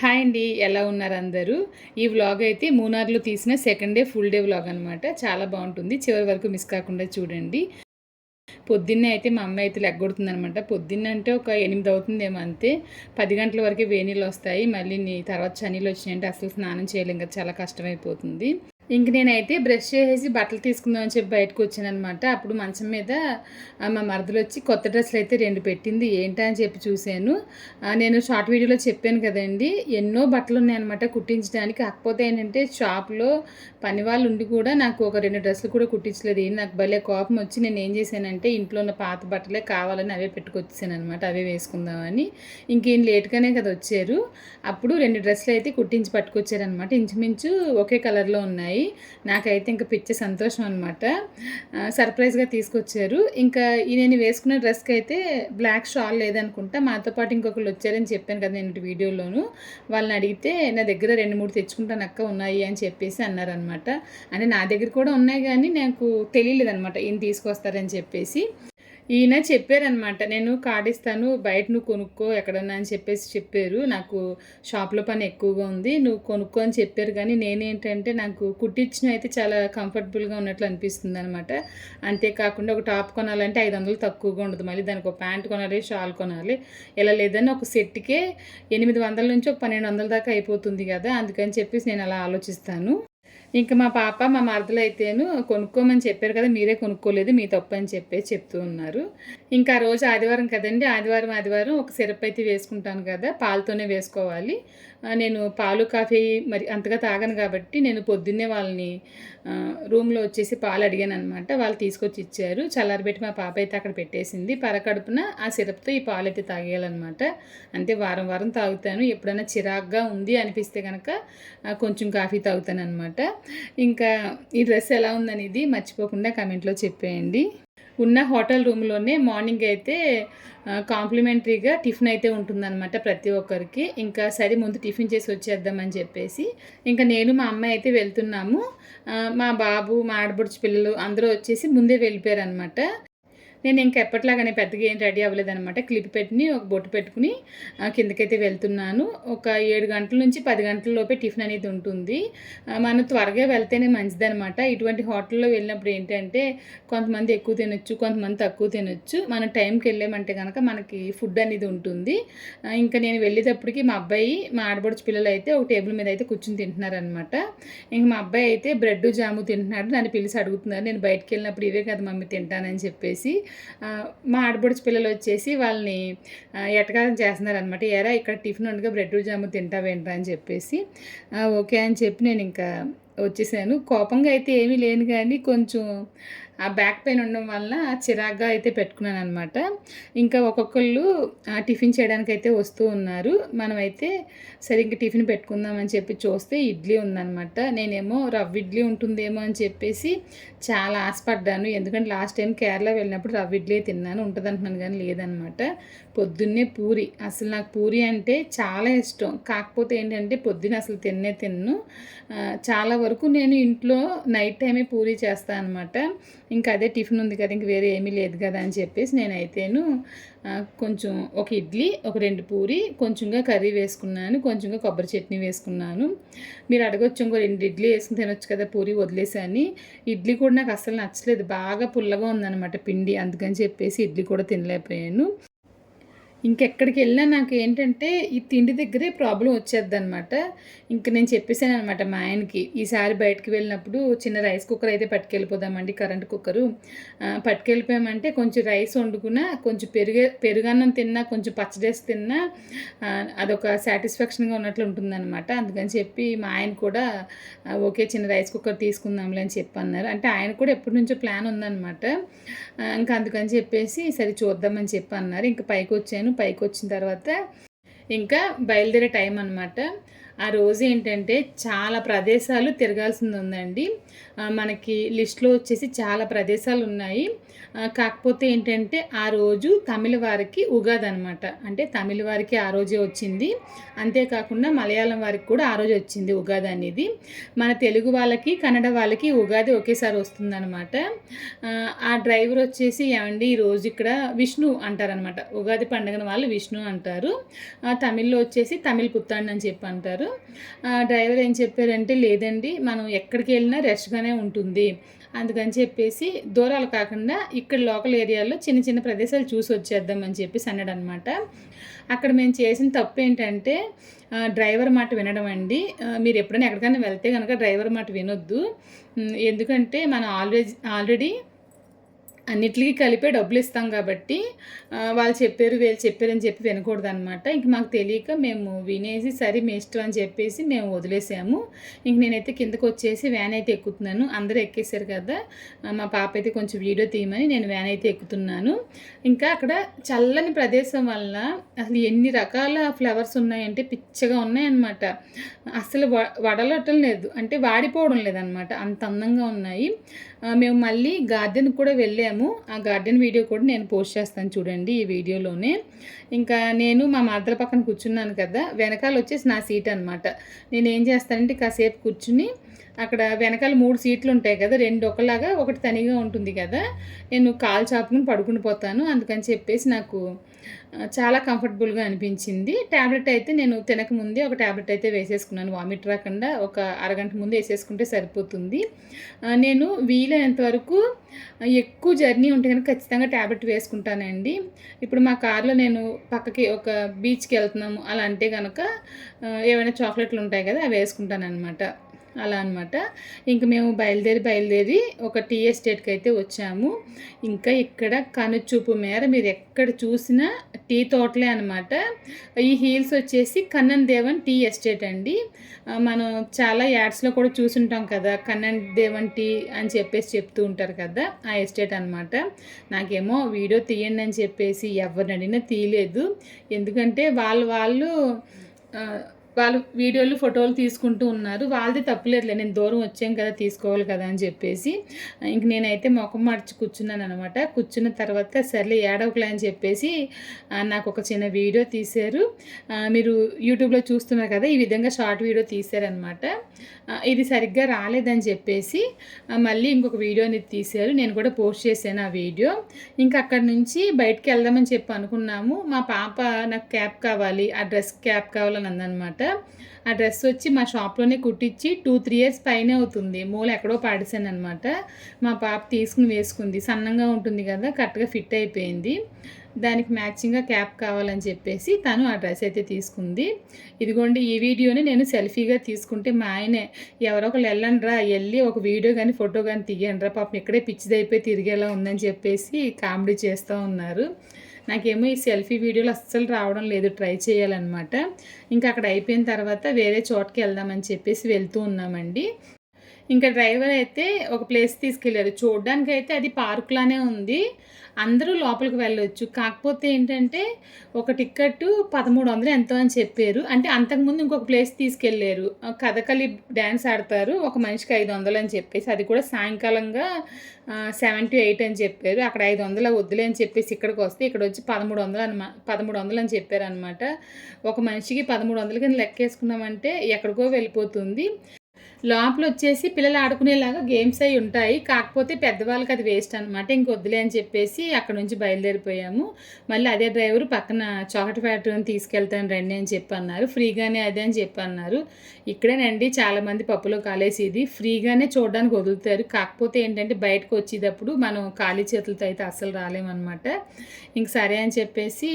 Hi అండి ఎలా ఉన్నారు అందరూ? ఈ వ్లాగ్ అయితే మూనార్లో తీసిన second day full day vlog అనమాట చాలా బాగుంటుంది. చివరి వరకు మిస్ కాకుండా చూడండి. పొద్దున్నే అయితే మా అమ్మ అయితే లెగ్గొడుతుంది అనమాట పొద్దున్న అంటే ఒక ఎనిమిది అవుతుందేమో అంతే. పది గంటల వరకే వేనీళ్ళు వస్తాయి. మళ్ళీ నీ తర్వాత చనీళ్ళు వచ్చినాయంటే అసలు స్నానం చేయలేం కదా చాలా కష్టమైపోతుంది. ఇంక నేనైతే బ్రష్ చేసేసి బట్టలు తీసుకుందాం అని చెప్పి బయటకు వచ్చాను అనమాట అప్పుడు మంచం మీద మా మరదలు వచ్చి కొత్త డ్రెస్సులు అయితే రెండు పెట్టింది. ఏంటా అని చెప్పి చూశాను. నేను షార్ట్ వీడియోలో చెప్పాను కదండి ఎన్నో బట్టలు ఉన్నాయన్నమాట కుట్టించడానికి. కాకపోతే ఏంటంటే షాప్లో పని వాళ్ళు ఉండి కూడా నాకు ఒక రెండు డ్రెస్సులు కూడా కుట్టించలేదు. నాకు భలే కోపం వచ్చి నేను ఏం చేశానంటే ఇంట్లో ఉన్న పాత బట్టలే కావాలని అవే పెట్టుకొచ్చాను అనమాట అవే వేసుకుందామని ఇంకేం లేట్గానే కదా వచ్చారు. అప్పుడు రెండు డ్రెస్సులు అయితే కుట్టించి పట్టుకొచ్చారనమాట ఇంచుమించు ఒకే కలర్లో ఉన్నాయి. నాకైతే ఇంకా పిచ్చి సంతోషం అనమాట సర్ప్రైజ్గా తీసుకొచ్చారు. ఇంకా ఈ నేను వేసుకున్న డ్రెస్కి అయితే బ్లాక్ షాల్ లేదనుకుంటా. మాతో పాటు ఇంకొకళ్ళు వచ్చారని చెప్పాను కదా నేను వీడియోలోను. వాళ్ళని అడిగితే నా దగ్గర రెండు మూడు తెచ్చుకుంటాను అక్క ఉన్నాయి అని చెప్పేసి అన్నారనమాట అంటే నా దగ్గర కూడా ఉన్నాయి కానీ నాకు తెలియలేదు అనమాట ఈయన తీసుకొస్తారని చెప్పేసి. ఈయన చెప్పారనమాట నేను కార్డు ఇస్తాను బయట నువ్వు కొనుక్కో ఎక్కడన్నా అని చెప్పేసి చెప్పారు. నాకు షాప్లో పని ఎక్కువగా ఉంది నువ్వు కొనుక్కో అని చెప్పారు. కానీ నేనేంటంటే నాకు కుట్టించిన అయితే చాలా కంఫర్టబుల్గా ఉన్నట్లు అనిపిస్తుంది అనమాట అంతేకాకుండా ఒక టాప్ కొనాలంటే ఐదు వందలు తక్కువగా ఉండదు. మళ్ళీ దానికి ఒక ప్యాంట్ కొనాలి షాల్ కొనాలి. ఇలా లేదని ఒక సెట్కే ఎనిమిది వందల నుంచి ఒక పన్నెండు వందల దాకా అయిపోతుంది కదా అందుకని చెప్పేసి నేను అలా ఆలోచిస్తాను. ఇంకా మా పాప మా మరదలు అయితేను కొనుక్కోమని చెప్పారు కదా మీరే కొనుక్కోలేదు మీ తప్పు అని చెప్పేసి చెప్తూ ఉన్నారు. ఇంకా ఆ రోజు ఆదివారం కదండి ఆదివారం ఆదివారం ఒక సిరప్ అయితే వేసుకుంటాను కదా పాలతోనే వేసుకోవాలి. నేను పాలు కాఫీ మరి అంతగా తాగను కాబట్టి నేను పొద్దున్నే వాళ్ళని రూమ్లో వచ్చేసి పాలు అడిగాను అనమాట వాళ్ళు తీసుకొచ్చి ఇచ్చారు. చల్లారబెట్టి మా పాప అయితే అక్కడ పెట్టేసింది. పరకడుపున ఆ సిరప్తో ఈ పాలు అయితే తాగేయాలన్నమాట. అంటే వారం వారం తాగుతాను. ఎప్పుడైనా చిరాగ్గా ఉంది అనిపిస్తే కనుక కొంచెం కాఫీ తాగుతాను అనమాట ఇంకా ఈ డ్రెస్ ఎలా ఉందనేది మర్చిపోకుండా కమెంట్లో చెప్పేయండి. ఉన్న హోటల్ రూమ్లోనే మార్నింగ్ అయితే కాంప్లిమెంటరీగా టిఫిన్ అయితే ఉంటుందన్నమాట ప్రతి ఒక్కరికి. ఇంకా సరే ముందు టిఫిన్ చేసి వచ్చేద్దామని చెప్పేసి. ఇంకా నేను మా అమ్మాయి అయితే వెళ్తున్నాము. మా బాబు మా ఆడబడుచు పిల్లలు అందరూ వచ్చేసి ముందే వెళ్ళిపోయారు అనమాట నేను ఇంకా ఎప్పట్లాగానే పెద్దగా ఏం రెడీ అవ్వలేదన్నమాట. క్లిప్ పెట్టుకుని ఒక బొట్టు పెట్టుకుని కిందకైతే వెళ్తున్నాను. ఒక ఏడు గంటల నుంచి పది గంటల లోపే టిఫిన్ అనేది ఉంటుంది. మనం త్వరగా వెళ్తేనే మంచిదనమాట ఇటువంటి హోటల్లో వెళ్ళినప్పుడు ఏంటంటే కొంతమంది ఎక్కువ తినొచ్చు కొంతమంది తక్కువ తినొచ్చు. మనం టైంకి వెళ్ళామంటే కనుక మనకి ఫుడ్ అనేది ఉంటుంది. ఇంకా నేను వెళ్ళేటప్పటికి మా అబ్బాయి మా ఆడబడుచు పిల్లలు అయితే ఒక టేబుల్ మీద అయితే కూర్చుని తింటున్నారనమాట ఇంక మా అబ్బాయి అయితే బ్రెడ్ జాము తింటున్నాడు. నన్ను పిలిచి అడుగుతున్నారు. నేను బయటకు వెళ్ళినప్పుడు ఇవే కదా మమ్మీ తింటానని చెప్పేసి. మా ఆడబడుచు పిల్లలు వచ్చేసి వాళ్ళని ఆ, ఎటకారం చేస్తున్నారు అనమాట ఎరా ఇక్కడ టిఫిన్ ఉండగా బ్రెడ్ జాము తింటావేంట్రా? అని చెప్పేసి ఓకే అని చెప్పి నేను ఇంకా వచ్చేసాను. కోపంగా అయితే ఏమీ లేను కానీ కొంచెం ఆ బ్యాక్ పెయిన్ ఉండడం వల్ల చిరాగ్గా అయితే పెట్టుకున్నాను అనమాట ఇంకా ఒక్కొక్కళ్ళు ఆ, టిఫిన్ చేయడానికి అయితే వస్తూ ఉన్నారు. మనమైతే సరే ఇంకా టిఫిన్ పెట్టుకుందామని చెప్పి చూస్తే ఇడ్లీ ఉందన్నమాట. నేనేమో రవ్వ ఇడ్లీ ఉంటుందేమో అని చెప్పేసి చాలా ఆశపడ్డాను. ఎందుకంటే లాస్ట్ టైం కేరళ వెళ్ళినప్పుడు రవ్వ ఇడ్లీ తిన్నాను ఉంటుంది అంటున్నాను కానీ లేదనమాట పొద్దున్నే పూరి. అసలు నాకు పూరి అంటే చాలా ఇష్టం. కాకపోతే ఏంటంటే పొద్దున్న అసలు తిన్నే తిన్ను. చాలా వరకు నేను ఇంట్లో నైట్ టైమే పూరి చేస్తాను అనమాట ఇంకా అదే టిఫిన్ ఉంది కదా ఇంక వేరే ఏమీ లేదు కదా అని చెప్పేసి నేనైతేను కొంచెం ఒక ఇడ్లీ ఒక రెండు పూరి కొంచెంగా కర్రీ వేసుకున్నాను కొంచెంగా కొబ్బరి చట్నీ వేసుకున్నాను. మీరు అడగొచ్చు ఇంకో రెండు ఇడ్లీ వేసుకుని తినొచ్చు కదా పూరి వదిలేసాని ఇడ్లీ కూడా నాకు అసలు నచ్చలేదు బాగా పుల్లగా ఉందన్నమాట పిండి అందుకని చెప్పేసి ఇడ్లీ కూడా తినలేకపోయాను. ఇంకెక్కడికి వెళ్ళినా నాకు ఏంటంటే ఈ తిండి దగ్గరే ప్రాబ్లం వచ్చేది అనమాట ఇంక నేను చెప్పేసాను అనమాట మా ఆయనకి ఈసారి బయటకు వెళ్ళినప్పుడు చిన్న రైస్ కుక్కర్ అయితే పట్టుకెళ్ళిపోదామండి కరెంట్ కుక్కరు. పట్టుకెళ్ళిపోయామంటే కొంచెం రైస్ వండుకున్నా కొంచెం పెరుగు పెరుగన్నం తిన్నా కొంచెం పచ్చడేసి తిన్నా అదొక సాటిస్ఫాక్షన్గా ఉన్నట్లు ఉంటుందన్నమాట. అందుకని చెప్పి మా ఆయన కూడా ఓకే చిన్న రైస్ కుక్కర్ తీసుకుందాంలే అని చెప్పి అన్నారు అంటే ఆయన కూడా ఎప్పటి నుంచో ప్లాన్ ఉందన్నమాట. ఇంకా అందుకని చెప్పేసి సరే చూద్దామని చెప్పి అన్నారు ఇంకా పైకి వచ్చాను పైకి వచ్చిన తర్వాత ఇంకా బయలుదేరే టైం అనమాట ఆ రోజు ఏంటంటే చాలా ప్రదేశాలు తిరగాల్సింది ఉందండి మనకి లిస్ట్లో వచ్చేసి చాలా ప్రదేశాలు ఉన్నాయి కాకపోతే ఏంటంటే ఆ రోజు తమిళ వారికి ఉగాది అనమాట అంటే తమిళ వారికి ఆ రోజే వచ్చింది. అంతేకాకుండా మలయాళం వారికి కూడా ఆ రోజు వచ్చింది ఉగాది అనేది. మన తెలుగు వాళ్ళకి కన్నడ వాళ్ళకి ఉగాది ఒకేసారి వస్తుందన్నమాట ఆ, డ్రైవర్ వచ్చేసి ఏమండి ఈ రోజు ఇక్కడ విష్ణు అంటారనమాట. ఉగాది పండుగను వాళ్ళు విష్ణు అంటారు. తమిళ్ళో వచ్చేసి తమిళ్ పుత్తాండ్ అని చెప్పి అంటారు. ఆ, డ్రైవర్ ఏం చెప్పారంటే లేదండి మనం ఎక్కడికి వెళ్ళినా రష్గానే ఉంటుంది. అందుకని చెప్పేసి దూరాలు కాకుండా ఇక్కడ లోకల్ ఏరియాలో చిన్న చిన్న ప్రదేశాలు చూసి వచ్చేద్దాం అని చెప్పేసి అన్నాడు అనమాట అక్కడ మేము చేసిన తప్పు ఏంటంటే డ్రైవర్ మాట వినడం అండి. మీరు ఎప్పుడైనా ఎక్కడికైనా వెళ్తే కనుక డ్రైవర్ మాట వినొద్దు. ఎందుకంటే మనం ఆల్రెడీ ఆల్రెడీ అన్నిటికీ కలిపే డబ్బులు ఇస్తాం కాబట్టి వాళ్ళు చెప్పారు వీళ్ళు చెప్పారు అని చెప్పి వినకూడదు అనమాట ఇంక మాకు తెలియక మేము వినేసి సరే మీ ఇష్టం అని చెప్పేసి మేము వదిలేసాము. ఇంక నేనైతే కిందకు వచ్చేసి వ్యాన్ అయితే ఎక్కుతున్నాను. అందరూ ఎక్కేసారు కదా మా పాప అయితే కొంచెం వీడియో తీయమని నేను వ్యాన్ అయితే ఎక్కుతున్నాను. ఇంకా అక్కడ చల్లని ప్రదేశం వల్ల అసలు ఎన్ని రకాల ఫ్లవర్స్ ఉన్నాయంటే పిచ్చగా ఉన్నాయన్నమాట. అసలు వ వడలటం లేదు. అంటే వాడిపోవడం లేదనమాట అంత అందంగా ఉన్నాయి. మేము మళ్ళీ గార్డెన్ కూడా వెళ్ళాము. ఆ గార్డెన్ వీడియో కూడా నేను పోస్ట్ చేస్తాను చూడండి ఈ వీడియోలోనే. ఇంకా నేను మా మదర్ పక్కన కూర్చున్నాను కదా వెనకాల వచ్చేసి నా సీట్ అనమాట నేను ఏం చేస్తానంటే కాసేపు కూర్చుని అక్కడ వెనకాల మూడు సీట్లు ఉంటాయి కదా రెండు ఒకలాగా ఒకటి తనిగా ఉంటుంది కదా. నేను కాలు చాపుకుని పడుకుని పోతాను. అందుకని చెప్పేసి నాకు చాలా కంఫర్టబుల్గా అనిపించింది. ట్యాబ్లెట్ అయితే నేను తినక ముందే ఒక ట్యాబ్లెట్ అయితే వేసేసుకున్నాను. వామిట్ రాకుండా ఒక అరగంట ముందు వేసేసుకుంటే సరిపోతుంది. నేను వీలైనంత వరకు ఎక్కువ జర్నీ ఉంటే కనుక ఖచ్చితంగా ట్యాబ్లెట్ వేసుకుంటానండి. ఇప్పుడు మా కార్లో నేను పక్కకి ఒక బీచ్కి వెళ్తున్నాము. అలా అంటే కనుక ఏమైనా చాక్లెట్లు ఉంటాయి కదా అవి వేసుకుంటాను అనమాట అలా అనమాట ఇంక మేము బయలుదేరి బయలుదేరి ఒక టీ ఎస్టేట్కి అయితే వచ్చాము. ఇంకా ఇక్కడ కనుచూపు మేర మీరు ఎక్కడ చూసినా టీ తోటలే అనమాట ఈ హీల్స్ వచ్చేసి కన్నన్ దేవన్ టీ ఎస్టేట్ అండి. మనం చాలా యాడ్స్లో కూడా చూసుంటాం కదా కన్నన్ దేవన్ టీ అని చెప్పేసి చెప్తూ ఉంటారు కదా ఆ ఎస్టేట్ అనమాట నాకేమో వీడియో తీయండి అని చెప్పేసి ఎవరిని అడిగినా తీయలేదు. ఎందుకంటే వాళ్ళు వాళ్ళు వాళ్ళు వీడియోలు ఫోటోలు తీసుకుంటూ ఉన్నారు. వాళ్ళది తప్పులేదులే నేను దూరం వచ్చాం కదా తీసుకోవాలి కదా అని చెప్పేసి. ఇంక నేనైతే ముఖం మార్చి కూర్చున్నాను అనమాట కూర్చున్న తర్వాత సర్లే ఏడవకలే అని చెప్పేసి నాకు ఒక చిన్న వీడియో తీశారు. మీరు యూట్యూబ్లో చూస్తున్నారు కదా ఈ విధంగా షార్ట్ వీడియో తీశారనమాట. ఇది సరిగ్గా రాలేదని చెప్పేసి మళ్ళీ ఇంకొక వీడియో అనేది తీశారు. నేను కూడా పోస్ట్ చేశాను ఆ వీడియో. ఇంకా అక్కడ నుంచి బయటకు వెళ్దామని చెప్పి అనుకున్నాము. మా పాప నాకు క్యాప్ కావాలి ఆ డ్రెస్ క్యాప్ కావాలని అందనమాట ఆ డ్రెస్ వచ్చి మా షాప్లోనే కుట్టించి టూ త్రీ ఇయర్స్ పైనే అవుతుంది. మూల ఎక్కడో పాడేశాను అనమాట మా పాప తీసుకుని వేసుకుంది. సన్నంగా ఉంటుంది కదా కరెక్ట్గా ఫిట్ అయిపోయింది. దానికి మ్యాచింగ్గా క్యాప్ కావాలని చెప్పేసి తను ఆ డ్రెస్ అయితే తీసుకుంది. ఇదిగోండి ఈ వీడియోని నేను సెల్ఫీగా తీసుకుంటే మా ఆయనే ఎవరో ఒకరు వెళ్ళండిరా వెళ్ళి ఒక వీడియో కానీ ఫోటో కానీ తీయండిరా పాపం ఇక్కడే పిచ్చిదైపోయి తిరిగేలా ఉందని చెప్పేసి కామెడీ చేస్తూ ఉన్నారు. నాకేమో ఈ సెల్ఫీ వీడియోలు అస్సలు రావడం లేదు ట్రై చేయాలన్నమాట. ఇంకా అక్కడ అయిపోయిన తర్వాత వేరే చోటకి వెళ్దామని చెప్పేసి వెళ్తూ ఉన్నామండి. ఇంకా డ్రైవర్ అయితే ఒక ప్లేస్ తీసుకెళ్ళారు చూడడానికి అయితే అది పార్క్లానే ఉంది. అందరూ లోపలికి వెళ్ళొచ్చు. కాకపోతే ఏంటంటే ఒక టికెట్ పదమూడు వందలు ఎంతో అని చెప్పారు. అంటే అంతకుముందు ఇంకొక ప్లేస్ తీసుకెళ్ళారు. కథకళి డ్యాన్స్ ఆడతారు. ఒక మనిషికి ఐదు వందలు అని చెప్పేసి అది కూడా సాయంకాలంగా సెవెన్ టు ఎయిట్ అని చెప్పారు. అక్కడ ఐదు వందలు వద్దులే అని చెప్పేసి ఇక్కడికి వస్తే ఇక్కడ వచ్చి పదమూడు వందలు అనమా పదమూడు వందలు అని చెప్పారు అనమాట ఒక మనిషికి పదమూడు వందలు కింద లెక్కేసుకున్నామంటే ఎక్కడికో వెళ్ళిపోతుంది. లోపల వచ్చేసి పిల్లలు ఆడుకునేలాగా గేమ్స్ అవి ఉంటాయి. కాకపోతే పెద్దవాళ్ళకి అది వేస్ట్ అనమాట ఇంకొద్దులే అని చెప్పేసి అక్కడ నుంచి బయలుదేరిపోయాము. మళ్ళీ అదే డ్రైవర్ పక్కన చాక్లెట్ ఫ్యాక్టరీని తీసుకెళ్తాను రండి అని చెప్పి అన్నారు ఫ్రీగానే అదే అని చెప్పి అన్నారు ఇక్కడేనండి చాలామంది పప్పులో కాలేసి ఇది. ఫ్రీగానే చూడడానికి వదులుతారు. కాకపోతే ఏంటంటే బయటకు వచ్చేటప్పుడు మనం ఖాళీ చేతులతో అయితే అస్సలు రాలేమన్నమాట. ఇంక సరే అని చెప్పేసి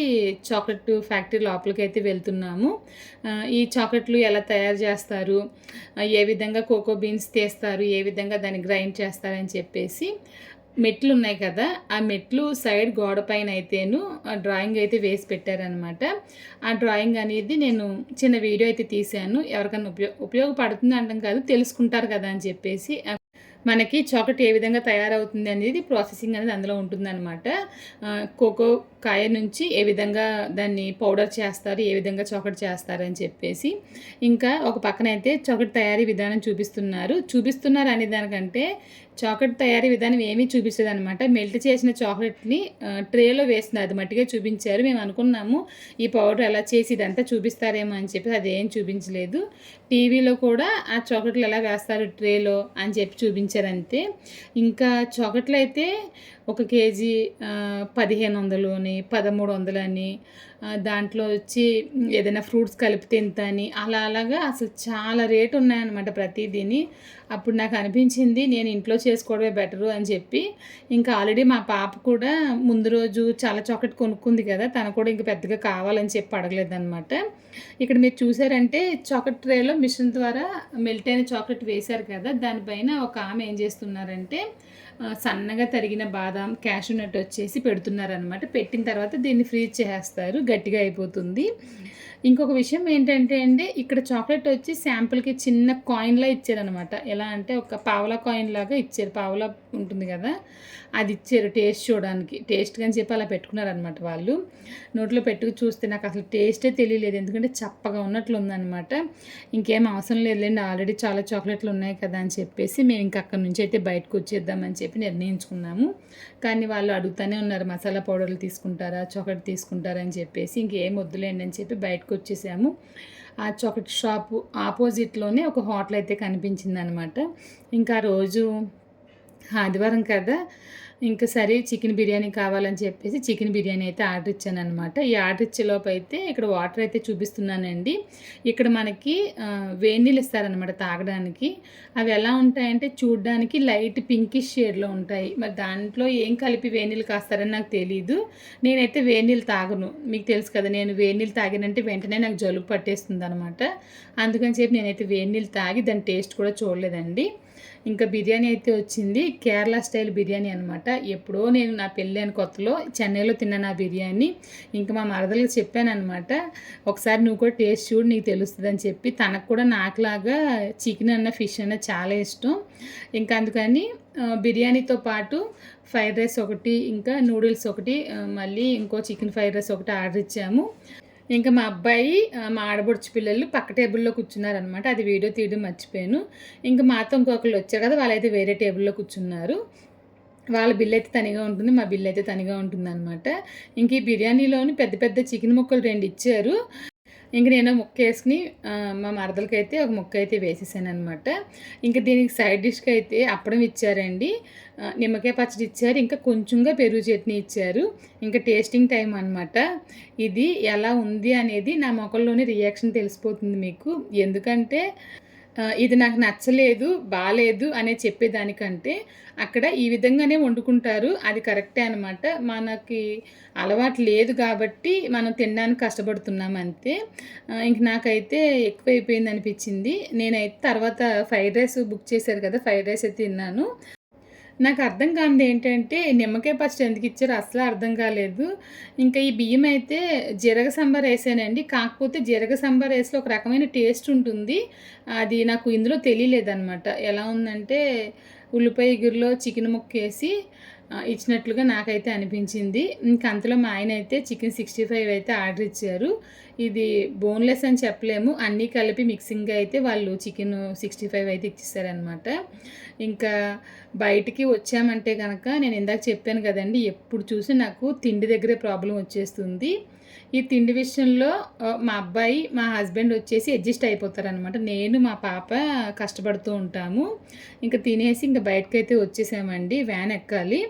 చాక్లెట్ ఫ్యాక్టరీ లోపలికి అయితే వెళ్తున్నాము ఈ చాక్లెట్లు ఎలా తయారు చేస్తారు? ఏ విధంగా కోకో బీన్స్ తీస్తారు ఏ విధంగా దాన్ని గ్రైండ్ చేస్తారని చెప్పేసి మెట్లు ఉన్నాయి కదా ఆ మెట్లు సైడ్ గోడ పైన అయితేను ఆ డ్రాయింగ్ అయితే వేసి పెట్టారనమాట. ఆ డ్రాయింగ్ అనేది నేను చిన్న వీడియో అయితే తీశాను. ఎవరికైనా ఉపయోగ ఉపయోగపడుతుంది అంటాం కాదు తెలుసుకుంటారు కదా అని చెప్పేసి మనకి చాక్లెట్ ఏ విధంగా తయారవుతుంది అనేది ప్రాసెసింగ్ అనేది అందులో ఉంటుందన్నమాట. కోకో కాయ నుంచి ఏ విధంగా దాన్ని పౌడర్ చేస్తారు ఏ విధంగా చాక్లెట్ చేస్తారు అని చెప్పేసి. ఇంకా ఒక పక్కన అయితే చాక్లెట్ తయారీ విధానం చూపిస్తున్నారు. చూపిస్తున్నారు అనే దానికంటే చాక్లెట్ తయారీ విధానం ఏమీ చూపించదు అనమాట మెల్ట్ చేసిన చాక్లెట్ని ట్రేలో వేస్తున్నారు. అది మట్టిగా చూపించారు. మేము అనుకున్నాము ఈ పౌడర్ ఎలా చేసి ఇదంతా చూపిస్తారేమో అని చెప్పి అది ఏం చూపించలేదు. టీవీలో కూడా ఆ చాక్లెట్లు ఎలా వేస్తారు ట్రేలో అని చెప్పి చూపించారు అంతే. ఇంకా చాక్లెట్లు అయితే ఒక కేజీ పదిహేను వందలు అని పదమూడు వందలు అని దాంట్లో వచ్చి ఏదైనా ఫ్రూట్స్ కలిపితే ఇంత అని అలా అలాగా అసలు చాలా రేటు ఉన్నాయన్నమాట ప్రతిదీని. అప్పుడు నాకు అనిపించింది నేను ఇంట్లో చేసుకోవడమే బెటరు అని చెప్పి. ఇంకా ఆల్రెడీ మా పాప కూడా ముందు రోజు చాలా చాక్లెట్ కొనుక్కుంది కదా తను కూడా ఇంకా పెద్దగా కావాలని చెప్పి అడగలేదన్నమాట. ఇక్కడ మీరు చూసారంటే చాక్లెట్ ట్రేలో మిషన్ ద్వారా మెల్ట్ అయిన చాక్లెట్ వేశారు కదా దానిపైన ఒక ఆమె ఏం చేస్తున్నారంటే సన్నగా తరిగిన బాదాం క్యాషూ నట్ వచ్చేసి పెడుతున్నారనమాట పెట్టిన తర్వాత దీన్ని ఫ్రీజ్ చేసేస్తారు. గట్టిగా అయిపోతుంది. ఇంకొక విషయం ఏంటంటే అండి ఇక్కడ చాక్లెట్ వచ్చి శాంపుల్కి చిన్న కాయిన్లా ఇచ్చారనమాట ఎలా అంటే ఒక పావలా కాయిన్ లాగా ఇచ్చారు. పావలా ఉంటుంది కదా అది ఇచ్చారు టేస్ట్ చూడడానికి. టేస్ట్ అని చెప్పి అలా పెట్టుకున్నారనమాట వాళ్ళు. నోట్లో పెట్టుకు చూస్తే నాకు అసలు టేస్టే తెలియలేదు. ఎందుకంటే చప్పగా ఉన్నట్లు ఉందన్నమాట. ఇంకేం అవసరం లేదులేండి. ఆల్రెడీ చాలా చాక్లెట్లు ఉన్నాయి కదా అని చెప్పేసి మేము ఇంకా అక్కడి నుంచి అయితే బయటకు వచ్చేద్దామని చెప్పి నిర్ణయించుకున్నాము. కానీ వాళ్ళు అడుగుతూనే ఉన్నారు మసాలా పౌడర్లు తీసుకుంటారా? చాక్లెట్ తీసుకుంటారా? అని చెప్పేసి. ఇంకేం వద్దులేండి అని చెప్పి బయటకు వచ్చేసాము ఆ చాక్లెట్ షాపు ఆపోజిట్లోనే ఒక హోటల్ అయితే కనిపించింది అనమాట ఇంకా రోజు ఆదివారం కదా ఇంకా సరే చికెన్ బిర్యానీ కావాలని చెప్పేసి చికెన్ బిర్యానీ అయితే ఆర్డర్ ఇచ్చాను అనమాట ఈ ఆర్డర్ ఇచ్చేలోపు అయితే ఇక్కడ వాటర్ అయితే చూపిస్తున్నానండి. ఇక్కడ మనకి వేణీళ్ళు వేడి నీళ్ళు ఇస్తారనమాట తాగడానికి. అవి ఎలా ఉంటాయంటే చూడడానికి లైట్ పింకిష్ షేడ్లో ఉంటాయి. మరి దాంట్లో ఏం కలిపి వేడి నీళ్ళు కాస్తారని నాకు తెలియదు నేనైతే వేడి నీళ్ళు తాగను. మీకు తెలుసు కదా నేను వేడి నీళ్ళు తాగినంటే వెంటనే నాకు జలుబు పట్టేస్తుంది అనమాట అందుకని చెప్పి నేనైతే వేడి నీళ్ళు తాగి దాని టేస్ట్ కూడా చూడలేదండి. ఇంకా బిర్యానీ అయితే వచ్చింది. కేరళ స్టైల్ బిర్యానీ అనమాట ఎప్పుడో నేను నా పెళ్ళైన కొత్తలో చెన్నైలో తిన్నాను ఆ బిర్యానీ. ఇంకా మా మరదలకు చెప్పాను అనమాట ఒకసారి నువ్వు కూడా టేస్ట్ చూడు నీకు తెలుస్తుంది అని చెప్పి తనకు కూడా నాకులాగా చికెన్ అన్న ఫిష్ అన్న చాలా ఇష్టం. ఇంకా అందుకని బిర్యానీతో పాటు ఫ్రైడ్ రైస్ ఒకటి ఇంకా నూడిల్స్ ఒకటి మళ్ళీ ఇంకో చికెన్ ఫ్రైడ్ రైస్ ఒకటి ఆర్డర్ ఇచ్చాము. ఇంకా మా అబ్బాయి మా ఆడబొడుచు పిల్లలు పక్క టేబుల్లో కూర్చున్నారనమాట అది వీడియో తీయడం మర్చిపోయాను. ఇంకా మాతో ఇంకొకళ్ళు వచ్చారు కదా వాళ్ళైతే వేరే టేబుల్లో కూర్చున్నారు. వాళ్ళ బిల్ అయితే తనిగా ఉంటుంది మా బిల్ అయితే తనిగా ఉంటుంది అనమాట ఇంక ఈ బిర్యానీలోని పెద్ద పెద్ద చికెన్ ముక్కలు రెండు ఇచ్చారు. ఇంక నేను ముక్క వేసుకుని మా మరదలకి అయితే ఒక ముక్క అయితే వేసేసాను అనమాట ఇంకా దీనికి సైడ్ డిష్కి అయితే అప్పడం ఇచ్చారండి. నిమ్మకాయ పచ్చడి ఇచ్చారు ఇంకా కొంచెంగా పెరుగు చట్నీ ఇచ్చారు. ఇంకా టేస్టింగ్ టైం అనమాట ఇది ఎలా ఉంది అనేది నా మొక్కల్లోని రియాక్షన్ తెలిసిపోతుంది మీకు. ఎందుకంటే ఇది నాకు నచ్చలేదు బాగాలేదు అనే చెప్పేదానికంటే అక్కడ ఈ విధంగానే వండుకుంటారు. అది కరెక్టే అనమాట మనకి అలవాటు లేదు కాబట్టి మనం తినడానికి కష్టపడుతున్నాం అంతే. ఇంక నాకైతే ఎక్కువైపోయింది అనిపించింది నేనైతే తర్వాత ఫ్రైడ్ రైస్ బుక్ చేశారు కదా ఫ్రైడ్ రైస్ అయితే తిన్నాను. నాకు అర్థం కానిది ఏంటంటే నిమ్మకాయ పచ్చడి ఎందుకు ఇచ్చారో అసలు అర్థం కాలేదు. ఇంకా ఈ బియ్యం అయితే జీరగ సాంబార్ వేసానండి. కాకపోతే జీరగ సాంబార్ వేస్తే ఒక రకమైన టేస్ట్ ఉంటుంది. అది నాకు ఇందులో తెలియలేదన్నమాట. ఎలా ఉందంటే ఉల్లిపాయ ఎగురులో చికెన్ ముక్క వేసి ఇచ్చినట్లుగా నాకైతే అనిపించింది. ఇంకా అంతలో మా ఆయన అయితే చికెన్ సిక్స్టీ ఫైవ్ అయితే ఆర్డర్ ఇచ్చారు. ఇది బోన్లెస్ అని చెప్పలేము. అన్నీ కలిపి మిక్సింగ్గా అయితే వాళ్ళు చికెన్ సిక్స్టీ ఫైవ్ అయితే ఇచ్చేసారనమాట ఇంకా బయటికి వచ్చామంటే కనుక నేను ఇందాక చెప్పాను కదండి ఎప్పుడు చూసి నాకు తిండి దగ్గరే ప్రాబ్లం వచ్చేస్తుంది. ఈ తిండి విషయంలో మా అబ్బాయి మా హస్బెండ్ వచ్చేసి అడ్జస్ట్ అయిపోతారనమాట నేను మా పాప కష్టపడుతూ ఉంటాము. ఇంకా తినేసి ఇంకా బయటకైతే వచ్చేసామండి. వ్యాన్ ఎక్కాలి.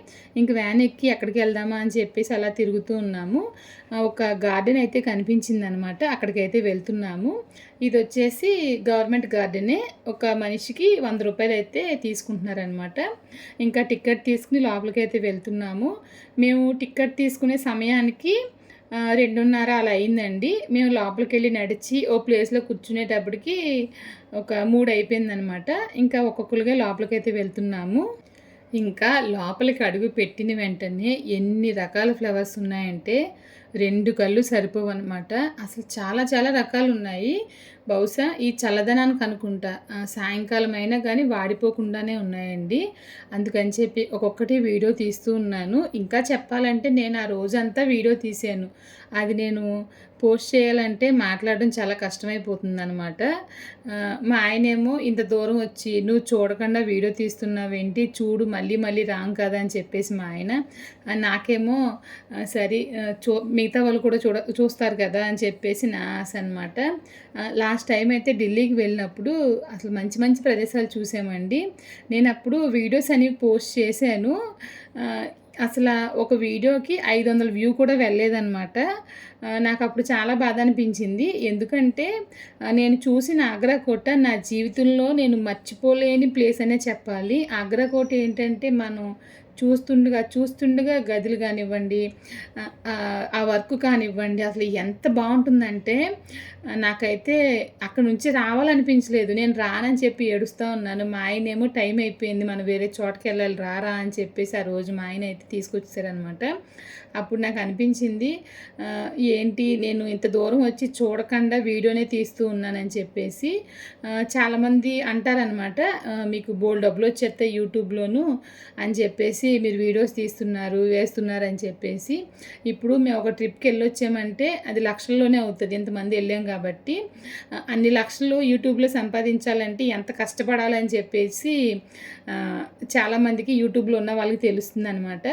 ఇంక వ్యాన్ ఎక్కి ఎక్కడికి వెళ్దామా అని చెప్పేసి అలా తిరుగుతూ ఉన్నాము. ఒక గార్డెన్ అయితే కనిపించింది అనమాట అక్కడికైతే వెళ్తున్నాము. ఇది వచ్చేసి గవర్నమెంట్ గార్డెనే. ఒక మనిషికి వంద రూపాయలు అయితే తీసుకుంటున్నారనమాట ఇంకా టికెట్ తీసుకుని లోపలికి అయితే వెళ్తున్నాము. మేము టికెట్ తీసుకునే సమయానికి రెండున్నర అలా అయిందండి. మేము లోపలికి వెళ్ళి నడిచి ఓ ప్లేస్లో కూర్చునేటప్పటికి ఒక మూడు అయిపోయిందనమాట ఇంకా ఒక్కొక్కరుగా లోపలికైతే వెళ్తున్నాము. ఇంకా లోపలికి అడుగు పెట్టిన వెంటనే ఎన్ని రకాల ఫ్లవర్స్ ఉన్నాయంటే రెండు కళ్ళు సరిపోవు అనమాట అసలు చాలా చాలా రకాలు ఉన్నాయి బహుశా ఈ చల్లదనానికి అనుకుంటా. సాయంకాలం అయినా కానీ వాడిపోకుండానే ఉన్నాయండి. అందుకని చెప్పి ఒక్కొక్కటి వీడియో తీస్తూ ఉన్నాను. ఇంకా చెప్పాలంటే నేను ఆ రోజంతా వీడియో తీసాను అది నేను పోస్ట్ చేయాలంటే మాట్లాడడం చాలా కష్టమైపోతుంది అనమాట మా ఆయనేమో ఇంత దూరం వచ్చి నువ్వు చూడకుండా వీడియో తీస్తున్నావేంటి? చూడు మళ్ళీ మళ్ళీ రాంగ్ కదా? అని చెప్పేసి మా ఆయన నాకేమో సరే చూ మిగతా వాళ్ళు కూడా చూడ చూస్తారు కదా? అని చెప్పేసి నా ఆశ అనమాట లాస్ట్ టైం అయితే ఢిల్లీకి వెళ్ళినప్పుడు అసలు మంచి మంచి ప్రదేశాలు చూసామండి. నేను అప్పుడు వీడియోస్ అనేవి పోస్ట్ చేశాను. అసలు ఒక వీడియోకి ఐదు వందల వ్యూ కూడా వెళ్ళలేదన్నమాట. నాకు అప్పుడు చాలా బాధ అనిపించింది. ఎందుకంటే నేను చూసిన ఆగ్రా కోట నా జీవితంలో నేను మర్చిపోలేని ప్లేస్ అనే చెప్పాలి. ఆగ్రా కోట ఏంటంటే మనం చూస్తుండగా చూస్తుండగా గదులు కానివ్వండి ఆ, వర్క్ కానివ్వండి అసలు ఎంత బాగుంటుందంటే నాకైతే అక్కడ నుంచి రావాలనిపించలేదు. నేను రానని చెప్పి ఏడుస్తూ ఉన్నాను. మా ఆయన ఏమో టైం అయిపోయింది. మనం వేరే చోటకి వెళ్ళాలి. రారా అని చెప్పేసి ఆ రోజు మా ఆయన అయితే తీసుకొచ్చారనమాట అప్పుడు నాకు అనిపించింది ఏంటి నేను ఇంత దూరం వచ్చి చూడకుండా వీడియోనే తీస్తూ ఉన్నానని చెప్పేసి చాలామంది అంటారనమాట మీకు బోల్డ్ డబ్బులు వచ్చేస్తాయి యూట్యూబ్లోను అని చెప్పేసి మీరు వీడియోస్ తీస్తున్నారు వేస్తున్నారు అని చెప్పేసి. ఇప్పుడు మేము ఒక ట్రిప్కి వెళ్ళొచ్చామంటే అది లక్షల్లోనే అవుతుంది. ఇంతమంది వెళ్ళాం కాబట్టి అన్ని లక్షలు యూట్యూబ్లో సంపాదించాలంటే ఎంత కష్టపడాలని చెప్పేసి చాలామందికి యూట్యూబ్లో ఉన్న వాళ్ళకి తెలుస్తుంది అనమాట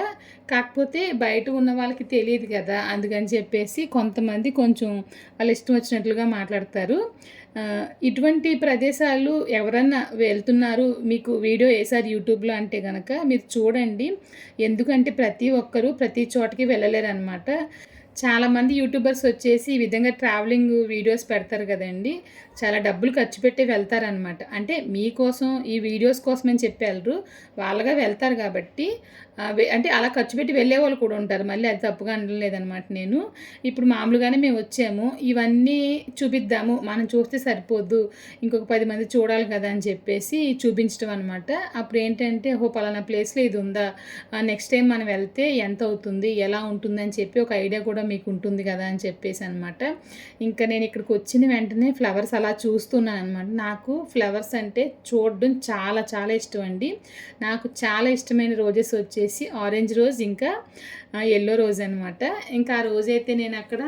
కాకపోతే బయట ఉన్న వాళ్ళకి తెలియదు కదా అందుకని చెప్పేసి కొంతమంది కొంచెం వాళ్ళు ఇష్టం వచ్చినట్లుగా మాట్లాడతారు. ఇటువంటి ప్రదేశాలు ఎవరన్నా వెళ్తున్నారు మీకు వీడియో వేసారు యూట్యూబ్లో అంటే కనుక మీరు చూడండి. ఎందుకంటే ప్రతి ఒక్కరూ ప్రతి చోటకి వెళ్ళలేరు అనమాట చాలామంది యూట్యూబర్స్ వచ్చేసి ఈ విధంగా ట్రావెలింగ్ వీడియోస్ పెడతారు కదండి. చాలా డబ్బులు ఖర్చు పెట్టి వెళ్తారనమాట అంటే మీకోసం ఈ వీడియోస్ కోసం అని చెప్పి వెళ్ళరు వాళ్ళగా వెళ్తారు కాబట్టి అంటే అలా ఖర్చు పెట్టి వెళ్ళే వాళ్ళు కూడా ఉంటారు. మళ్ళీ అది తప్పుగా అనలేదనమాట నేను. ఇప్పుడు మామూలుగానే మేము వచ్చాము. ఇవన్నీ చూపిద్దాము. మనం చూస్తే సరిపోద్దు. ఇంకొక పది మంది చూడాలి కదా అని చెప్పేసి చూపించడం అనమాట అప్పుడు ఏంటంటే ఓ పలానా ప్లేస్లో ఇది ఉందా? నెక్స్ట్ టైం మనం వెళ్తే ఎంత అవుతుంది? ఎలా ఉంటుంది అని చెప్పి ఒక ఐడియా కూడా మీకు ఉంటుంది కదా అని చెప్పేసి అనమాట ఇంకా నేను ఇక్కడికి వచ్చిన వెంటనే ఫ్లవర్స్ అలా చూస్తున్నాను అనమాట నాకు ఫ్లవర్స్ అంటే చూడడం చాలా చాలా ఇష్టం అండి. నాకు చాలా ఇష్టమైన రోజెస్ వచ్చేసి ఆరెంజ్ రోజ్ ఇంకా ఎల్లో రోజ్ అనమాట ఇంకా ఆ రోజు అయితే నేను అక్కడ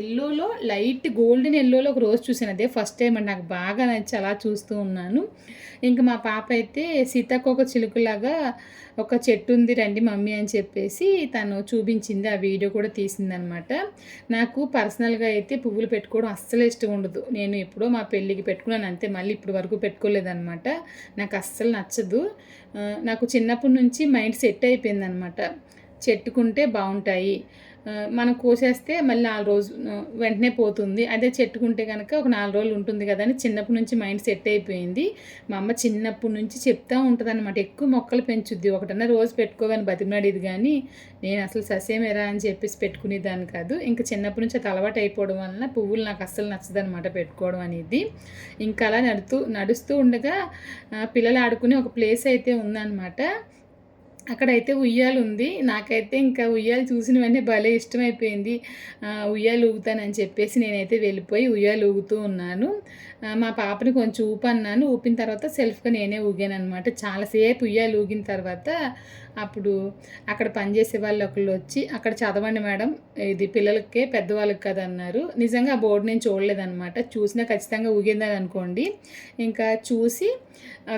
ఎల్లోలో లైట్ గోల్డెన్ ఎల్లోలో ఒక రోజు చూసాను అదే ఫస్ట్ టైం అండి. నాకు బాగా నచ్చి అలా చూస్తూ ఉన్నాను. ఇంకా మా పాప అయితే సీతాకోక చిలుకలాగా ఒక చెట్టు ఉంది రండి మమ్మీ అని చెప్పేసి తను చూపించింది. ఆ వీడియో కూడా తీసిందనమాట నాకు పర్సనల్గా అయితే పువ్వులు పెట్టుకోవడం అస్సలు ఇష్టం ఉండదు. నేను ఎప్పుడో మా పెళ్ళికి పెట్టుకున్నాను. అంతే మళ్ళీ ఇప్పుడు వరకు పెట్టుకోలేదన్నమాట. నాకు అస్సలు నచ్చదు. నాకు చిన్నప్పటి నుంచి మైండ్ సెట్ అయిపోయిందనమాట చెట్టుకుంటే బాగుంటాయి. మనం కోసేస్తే మళ్ళీ నాలుగు రోజులు వెంటనే పోతుంది. అదే చెట్టుకుంటే కనుక ఒక నాలుగు రోజులు ఉంటుంది కదా అని చిన్నప్పటి నుంచి మైండ్ సెట్ అయిపోయింది. మా అమ్మ చిన్నప్పటి నుంచి చెప్తా ఉంటుంది అనమాట ఎక్కువ మొక్కలు పెంచుద్ది. ఒకటన్నా రోజు పెట్టుకోవని బతిమలాడేది కానీ నేను అసలు ససేమేరా అని చెప్పేసి పెట్టుకునేదాన్ని కాదు. ఇంకా చిన్నప్పటి నుంచి అది అలవాటు అయిపోవడం వలన పువ్వులు నాకు అస్సలు నచ్చదనమాట పెట్టుకోవడం అనేది. ఇంకా అలా నడుతూ నడుస్తూ ఉండగా పిల్లలు ఆడుకునే ఒక ప్లేస్ అయితే ఉందన్నమాట. అక్కడైతే ఉయ్యాలు ఉంది. నాకైతే ఇంకా ఉయ్యాలు చూసిన వెంటనే భలే ఇష్టమైపోయింది. ఉయ్యాలు ఊగుతానని చెప్పేసి నేనైతే వెళ్ళిపోయి ఉయ్యాలు ఊగుతూ ఉన్నాను. మా పాపని కొంచెం ఊపన్నాను ఊపిన తర్వాత సెల్ఫ్గా నేనే ఊగాను అనమాట చాలాసేపు ఉయ్యాలు ఊగిన తర్వాత అప్పుడు అక్కడ పనిచేసే వాళ్ళు ఒకళ్ళు వచ్చి అక్కడ చదవండి మేడం ఇది పిల్లలకే పెద్దవాళ్ళకి కదా అన్నారు. నిజంగా ఆ బోర్డు నేను చూడలేదన్నమాట. చూసినా ఖచ్చితంగా ఊగిందని అనుకోండి. ఇంకా చూసి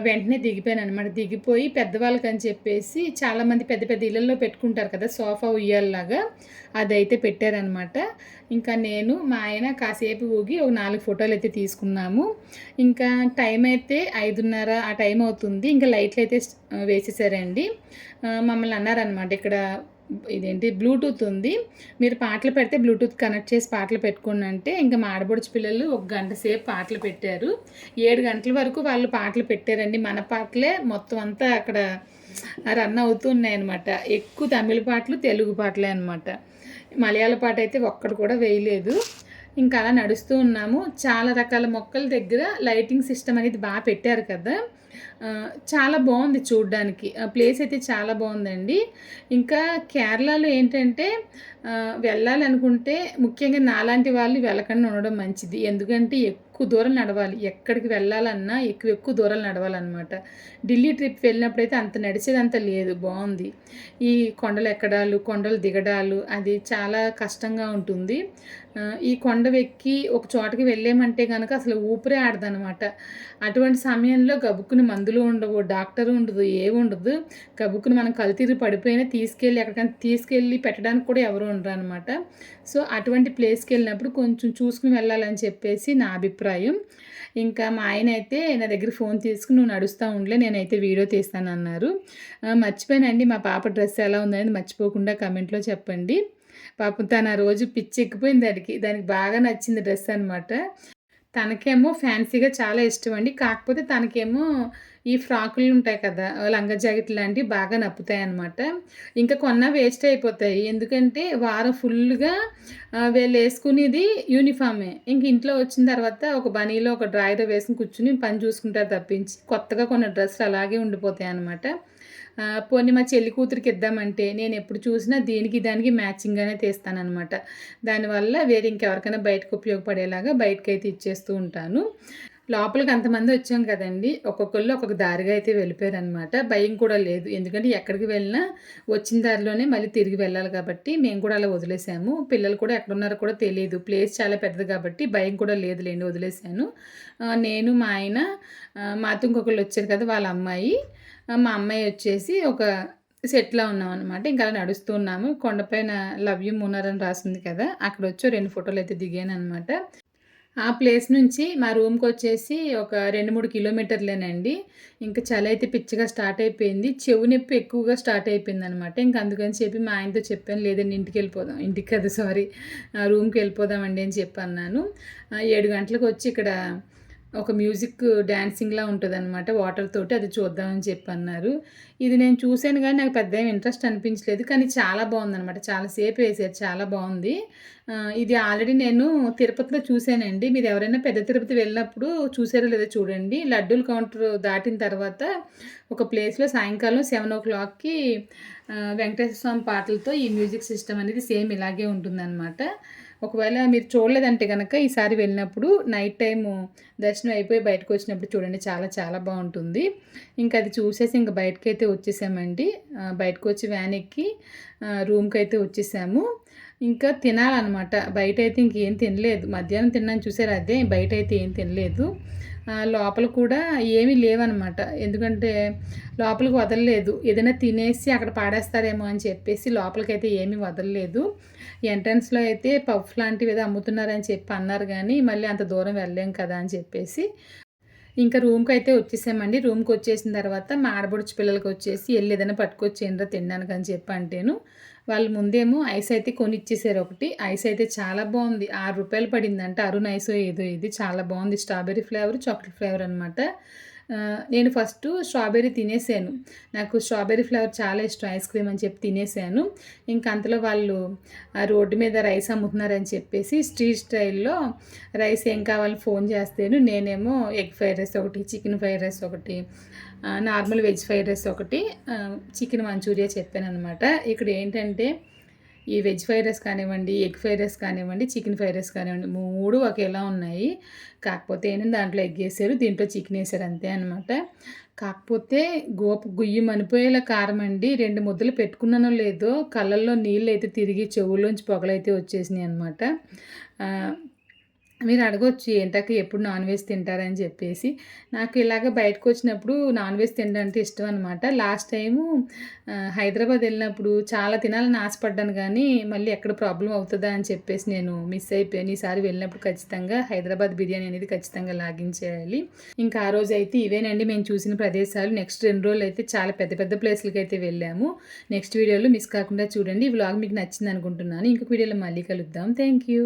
వెంటనే దిగిపోయాను అనమాట దిగిపోయి పెద్దవాళ్ళకి అని చెప్పేసి చాలామంది పెద్ద పెద్ద ఇళ్ళల్లో పెట్టుకుంటారు కదా సోఫా ఉయ్యాలలాగా అదైతే పెట్టారనమాట ఇంకా నేను మా ఆయన కాసేపు ఊగి ఒక నాలుగు ఫోటోలు అయితే తీసుకున్నాము. ఇంకా టైం అయితే ఐదున్నర ఆ టైం అవుతుంది. ఇంకా లైట్లు అయితే వేసేసారండి. మమ్మల్ని అన్నారనమాట ఇక్కడ ఇదేంటి బ్లూటూత్ ఉంది. మీరు పాటలు పెడితే బ్లూటూత్ కనెక్ట్ చేసి పాటలు పెట్టుకోండి అంటే ఇంకా మాడబొడిచి పిల్లలు ఒక గంట సేపు పాటలు పెట్టారు. ఏడు గంటల వరకు వాళ్ళు పాటలు పెట్టారండి. మన పాటలే మొత్తం అంతా అక్కడ రన్ అవుతున్నాయి అనమాట ఎక్కువ తమిళ పాటలు తెలుగు పాటలే అనమాట మలయాళ పాట అయితే ఒక్కడు కూడా వేయలేదు. ఇంకా అలా నడుస్తూ ఉన్నాము. చాలా రకాల మొక్కల దగ్గర లైటింగ్ సిస్టమ్ అనేది బాగా పెట్టారు కదా. చాలా బాగుంది చూడ్డానికి. ఆ ప్లేస్ అయితే చాలా బాగుందండి. ఇంకా కేరళలో ఏంటంటే వెళ్ళాలనుకుంటే ముఖ్యంగా నాలాంటి వాళ్ళు వెళ్ళకుండా ఉండడం మంచిది. ఎందుకంటే ఎక్కువ దూరం నడవాలి. ఎక్కడికి వెళ్ళాలన్నా ఎక్కువ ఎక్కువ దూరాలు నడవాలన్నమాట. ఢిల్లీ ట్రిప్ వెళ్ళినప్పుడైతే అంత నడిచేదంత లేదు. బాగుంది. ఈ కొండలు ఎక్కడాలు కొండలు దిగడాలు అది చాలా కష్టంగా ఉంటుంది. ఈ కొండ వెక్కి ఒక చోటకి వెళ్ళామంటే కనుక అసలు ఊపిరే ఆడదనమాట అటువంటి సమయంలో గబుక్కుని మందులు ఉండవు డాక్టర్ ఉండదు ఏముండదు ఉండదు. కబుక్కుని మనం కల్తీరు పడిపోయినా తీసుకెళ్ళి ఎక్కడికైనా తీసుకెళ్ళి పెట్టడానికి కూడా ఎవరు అనమాట సో అటువంటి ప్లేస్కి వెళ్ళినప్పుడు కొంచెం చూసుకుని వెళ్ళాలని చెప్పేసి నా అభిప్రాయం. ఇంకా మా ఆయన అయితే నా దగ్గర ఫోన్ తీసుకుని నువ్వు నడుస్తూ ఉండలే నేనైతే వీడియో తీస్తాను అన్నారు మర్చిపోయానండి మా పాప డ్రెస్ ఎలా ఉందనేది మర్చిపోకుండా కమెంట్లో చెప్పండి. పాపం తన రోజు పిచ్చి ఎక్కిపోయింది దానికి దానికి బాగా నచ్చింది డ్రెస్ అనమాట తనకేమో ఫ్యాన్సీగా చాలా ఇష్టం అండి కాకపోతే తనకేమో ఈ ఫ్రాకులు ఉంటాయి కదా లంగా జాకెట్ లాంటివి బాగా నప్పుతాయి అనమాట ఇంకా కొన్న వేస్ట్ అయిపోతాయి. ఎందుకంటే వారం ఫుల్గా వీళ్ళు వేసుకునేది యూనిఫామే. ఇంక ఇంట్లో వచ్చిన తర్వాత ఒక బనీలో ఒక డ్రాయర్ వేసుకుని కూర్చుని పని చూసుకుంటారు తప్పించి కొత్తగా కొన్న డ్రెస్సులు అలాగే ఉండిపోతాయి అనమాట పోనీ మా చెల్లి కూతురికి ఇద్దామంటే నేను ఎప్పుడు చూసినా దీనికి దానికి మ్యాచింగ్గానే తీస్తానమాట దానివల్ల వేరే ఇంకెవరికైనా బయటకు ఉపయోగపడేలాగా బయటకు అయితే ఇచ్చేస్తూ ఉంటాను. లోపలికి అంతమంది వచ్చాం కదండి. ఒక్కొక్కళ్ళు ఒక్కొక్క దారిగా అయితే వెళ్ళిపోయారు అనమాట భయం కూడా లేదు. ఎందుకంటే ఎక్కడికి వెళ్ళినా వచ్చిన దారిలోనే మళ్ళీ తిరిగి వెళ్ళాలి కాబట్టి మేము కూడా అలా వదిలేసాము. పిల్లలు కూడా ఎక్కడున్నారో కూడా తెలియదు. ప్లేస్ చాలా పెద్దది కాబట్టి భయం కూడా లేదు లేండి వదిలేసాను నేను మా ఆయన మాతో ఇంకొకళ్ళు వచ్చారు కదా వాళ్ళ అమ్మాయి. మా అమ్మాయి వచ్చేసి ఒక సెట్లో ఉన్నాం అనమాట ఇంకా అలా నడుస్తున్నాము కొండపైన లవ్ యూ మునర్ అని రాసింది కదా అక్కడ వచ్చి రెండు ఫోటోలు అయితే దిగాను అనమాట ఆ ప్లేస్ నుంచి మా రూమ్కి వచ్చేసి ఒక రెండు మూడు కిలోమీటర్లేనండి. ఇంకా చలి అయితే పిచ్చిగా స్టార్ట్ అయిపోయింది. చెవు నొప్పి ఎక్కువగా స్టార్ట్ అయిపోయింది అనమాట ఇంకా అందుకని చెప్పి మా ఆయనతో చెప్పాను లేదండి ఇంటికి వెళ్ళిపోదాం. ఇంటికి కదా సారీ రూమ్కి వెళ్ళిపోదామండి అని చెప్పి అన్నాను ఏడు గంటలకు వచ్చి ఇక్కడ ఒక మ్యూజిక్ డ్యాన్సింగ్లా ఉంటుంది అనమాట వాటర్ తోటి అది చూద్దామని చెప్పి అన్నారు ఇది నేను చూశాను కానీ నాకు పెద్ద ఇంట్రెస్ట్ అనిపించలేదు కానీ చాలా బాగుందనమాట చాలాసేపు వేసారు చాలా బాగుంది. ఇది ఆల్రెడీ నేను తిరుపతిలో చూశానండి. మీరు ఎవరైనా పెద్ద తిరుపతి వెళ్ళినప్పుడు చూసారో లేదో చూడండి. లడ్డూల కౌంటర్ దాటిన తర్వాత ఒక ప్లేస్లో సాయంకాలం సెవెన్ ఓ క్లాక్కి వెంకటేశ్వర స్వామి పాటలతో ఈ మ్యూజిక్ సిస్టమ్ అనేది సేమ్ ఇలాగే ఉంటుందన్నమాట. ఒకవేళ మీరు చూడలేదంటే కనుక ఈసారి వెళ్ళినప్పుడు నైట్ టైము దర్శనం అయిపోయి బయటకు వచ్చినప్పుడు చూడండి చాలా చాలా బాగుంటుంది. ఇంకా అది చూసేసి ఇంకా బయటకు అయితే వచ్చేసామండి బయటకు వచ్చి వ్యాన్ ఎక్కి రూమ్కి అయితే వచ్చేసాము. ఇంకా తినాలన్నమాట. బయట అయితే ఇంకేం తినలేదు. మధ్యాహ్నం తిన్నాను చూసారు? అదే బయట అయితే ఏం తినలేదు. లోపల కూడా ఏమీ లేవన్నమాట. ఎందుకంటే లోపలికి వదలలేదు. ఏదైనా తినేసి అక్కడ పాడేస్తారేమో అని చెప్పేసి లోపలికైతే ఏమీ వదలలేదు. ఎంట్రన్స్లో అయితే పఫ్ లాంటివి ఏదో అమ్ముతున్నారని చెప్పి అన్నారు కానీ మళ్ళీ అంత దూరం వెళ్ళలేం కదా అని చెప్పేసి. ఇంకా రూమ్కి అయితే వచ్చేసామండి. రూమ్కి వచ్చేసిన తర్వాత మా పిల్లలకి వచ్చేసి వెళ్ళి ఏదైనా పట్టుకొచ్చేయండిరా తినడానికి అని చెప్పి అంటేను వాళ్ళు ముందేమో ఐస్ అయితే కొనిచ్చేసారు ఒకటి. ఐస్ అయితే చాలా బాగుంది. ఆరు రూపాయలు పడిందంట. అరుణ్ ఐస్ ఏదో ఇది. చాలా బాగుంది. స్ట్రాబెర్రీ ఫ్లేవర్ చాక్లెట్ ఫ్లేవర్ అనమాట నేను ఫస్ట్ స్ట్రాబెర్రీ తినేసాను. నాకు స్ట్రాబెర్రీ ఫ్లేవర్ చాలా ఇష్టం ఐస్ క్రీమ్ అని చెప్పి తినేసాను. ఇంకా అంతలో వాళ్ళు ఆ రోడ్డు మీద రైస్ అమ్ముతున్నారని చెప్పేసి స్ట్రీట్ స్టైల్లో రైస్ ఏం కావాలో ఫోన్ చేస్తాను నేనేమో ఎగ్ ఫ్రైడ్ రైస్ ఒకటి చికెన్ ఫ్రైడ్ రైస్ ఒకటి నార్మల్ వెజ్ ఫ్రైడ్ రైస్ ఒకటి చికెన్ మంచూరియా చెప్పాను అనమాట ఇక్కడ ఏంటంటే ఈ వెజ్ ఫ్రైడ్ రైస్ కానివ్వండి ఎగ్ ఫ్రైడ్ రైస్ కానివ్వండి చికెన్ ఫ్రైడ్ రైస్ కానివ్వండి మూడు ఒకేలా ఉన్నాయి. కాకపోతే ఏంటంటే దాంట్లో ఎగ్ వేసారు దీంట్లో చికెన్ వేసారు అంతే అనమాట కాకపోతే గోపు గుయ్యి మనిపోయేలా కారం అండి రెండు ముద్దలు పెట్టుకున్నానో లేదో కళ్ళల్లో నీళ్ళు అయితే తిరిగి చెవుల్లోంచి పొగలైతే వచ్చేసినాయి అనమాట మీరు అడగొచ్చు ఏంటక్క ఎప్పుడు నాన్ వెజ్ తింటారని చెప్పేసి. నాకు ఇలాగ బయటకు వచ్చినప్పుడు నాన్ వెజ్ తినడానికి ఇష్టం అనమాట లాస్ట్ టైము హైదరాబాద్ వెళ్ళినప్పుడు చాలా తినాలని ఆశపడ్డాను కానీ మళ్ళీ ఎక్కడ ప్రాబ్లం అవుతుందా అని చెప్పేసి నేను మిస్ అయిపోయాను. ఈసారి వెళ్ళినప్పుడు ఖచ్చితంగా హైదరాబాద్ బిర్యానీ అనేది ఖచ్చితంగా లాగించేయాలి. ఇంకా ఆ రోజు అయితే ఇవేనండి. మేము చూసిన ప్రదేశాలు. నెక్స్ట్ రెండు రోజులు అయితే చాలా పెద్ద పెద్ద ప్లేస్లకి అయితే వెళ్ళాము. నెక్స్ట్ వీడియోలో మిస్ కాకుండా చూడండి. ఈ వ్లాగ్ మీకు నచ్చింది అనుకుంటున్నాను. ఇంకొక వీడియోలో మళ్ళీ కలుద్దాం. Thank you